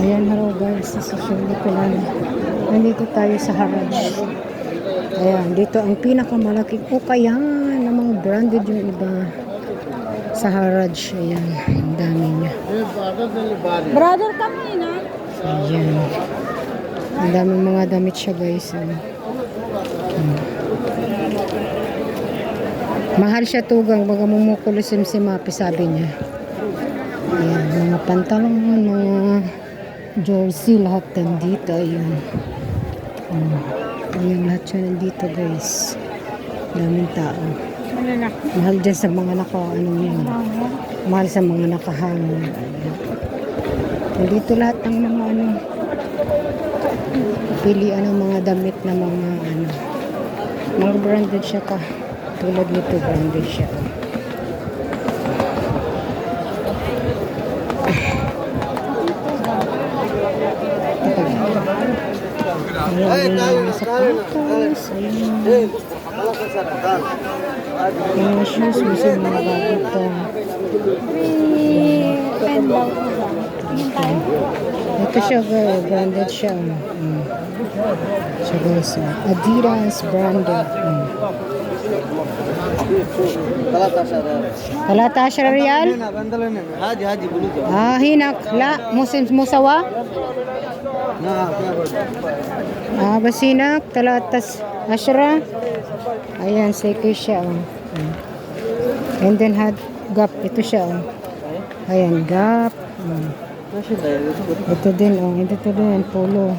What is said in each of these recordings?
Ayan, hello guys. Sa Pilan. Nandito tayo sa Haraj. Ayan, dito ang pinakamalaking ukayan ng mga branded yung iba sa Haraj. Ayan, ang dami niya. Brother kami na. Ayan. Ang daming mga damit siya guys. ah. Hmm. Mahal siya tugang, baga mumukulo simsimapi sabi niya. Ayan, mga pantalon, mga jersey, lahat nandito. Ayan. Hmm. Ayan, lahat siya nandito guys. Daming tao. Mahal dyan sa mga naka, ano yun. Mahal sa mga nakahangin. Ayan. Nandito lahat ng mga ano, pilian ng mga damit na mga ano, mga branded siya ka. Tulad nito, branded siya. Ayan, sapatos. Ayan. Mga shoes, gusto mga bago to. Eh, pen daw ko ba? Tingin tayo. Ito siya, girl. Branded siya. Mm. So, guys, uh, Adidas branded. Mm. Kalata siya real? हाजी हाजी बोलो तो Ah, hinak. La, musim musawa? हाँ क्या बोल Ah, basinak. Talatas ashra. Ayan, seke siya. Oh. Mm. And then had gap. Ito siya. Oh. Ayan, gap. Mm. Ito din, oh. Ito din, polo.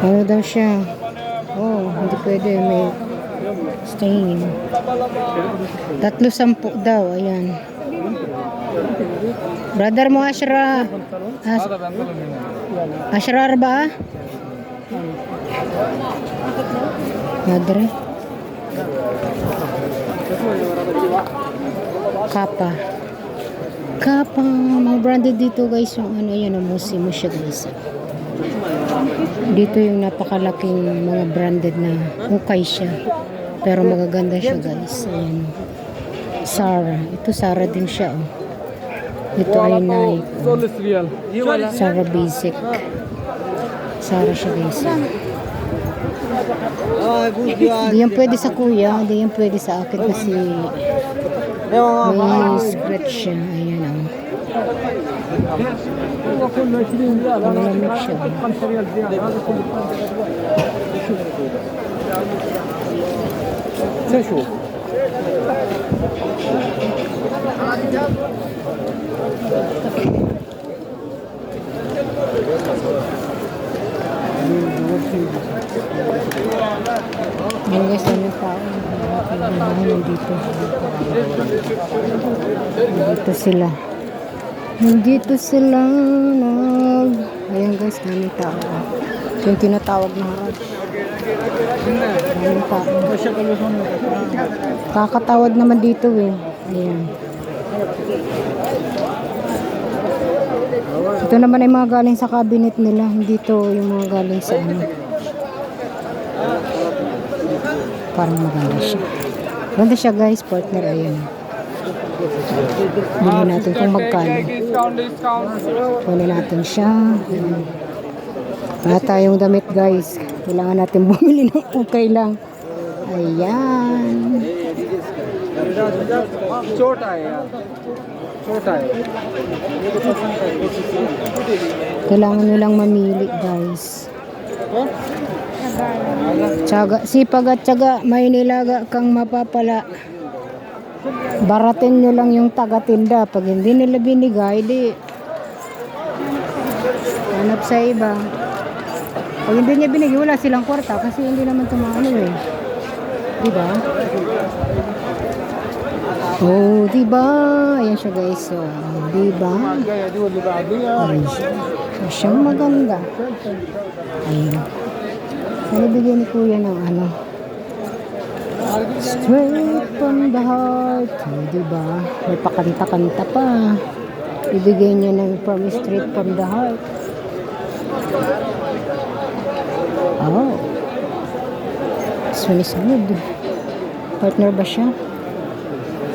Ano daw siya? Oh, hindi pwede. May stain. Tatlo sampu daw. Ayan. Brother mo, Ashra. As Ashrar ba? Madre. Kapa. Kapa. Mga branded dito guys. Yung ano yan. Ang musi mo siya guys. Dito yung napakalaking mga branded na ukay siya. Pero magaganda siya guys. Ayan. Sara. Ito Sara din siya. Oh. Ito ay nai ko. Sara Basic. Sara siya Basic. Hindi yan pwede sa kuya. Hindi yan pwede sa akin kasi may scratch siya. Ayan ang. Malamig siya. تشوف Ayan guys, dami tao. Nandito. Nandito sila. Nandito sila. Nag... Ayan guys, dami tao. Yung tinatawag na harap. Dami tao. Kakatawad naman dito eh. Ayan. Ito naman ay mga galing sa cabinet nila. Hindi to yung mga galing sa ano. Parang maganda siya. Maganda siya guys, partner. Ayan. Bilhin natin kung magkano. Kunin natin siya. Wala tayong damit guys. Kailangan natin bumili ng ukay lang. Ayan. छोटा है यार छोटा है Kailangan nyo lang mamili guys. Tsaga, sipag at tsaga, may nilaga kang mapapala. Baratin nyo lang yung taga-tinda. Pag hindi nila binigay, di hanap sa iba. Pag hindi niya binigay, wala silang kwarta kasi hindi naman tumano eh. Diba? Oh, diba? Ayan siya guys. So, diba? Ayan siya. So, siyang maganda. Ayun. Ano bigyan ni kuya ng ano? Straight from the heart. Oh, diba? May pakanta-kanta pa. Ibigay niya ng from straight from the heart. Oh. This one is good. Partner ba siya?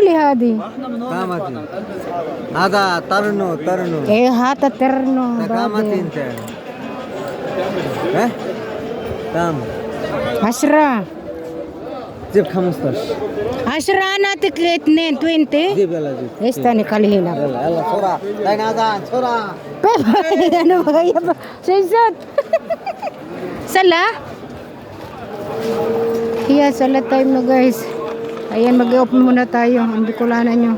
مالي هذه قامت هذا ترنو ترنو ايه هذا ترنو قامت انت ها تام عشرة جيب 15 عشرة انا تكلي اثنين تو انت جيب يلا جيب ايش ثاني خلي هنا يلا يلا بسرعة لين اذان بسرعة انا بغيب شيزات سلا هي سلا تايم نو جايز Ayan, mag-open muna tayo. Ang bikulanan nyo.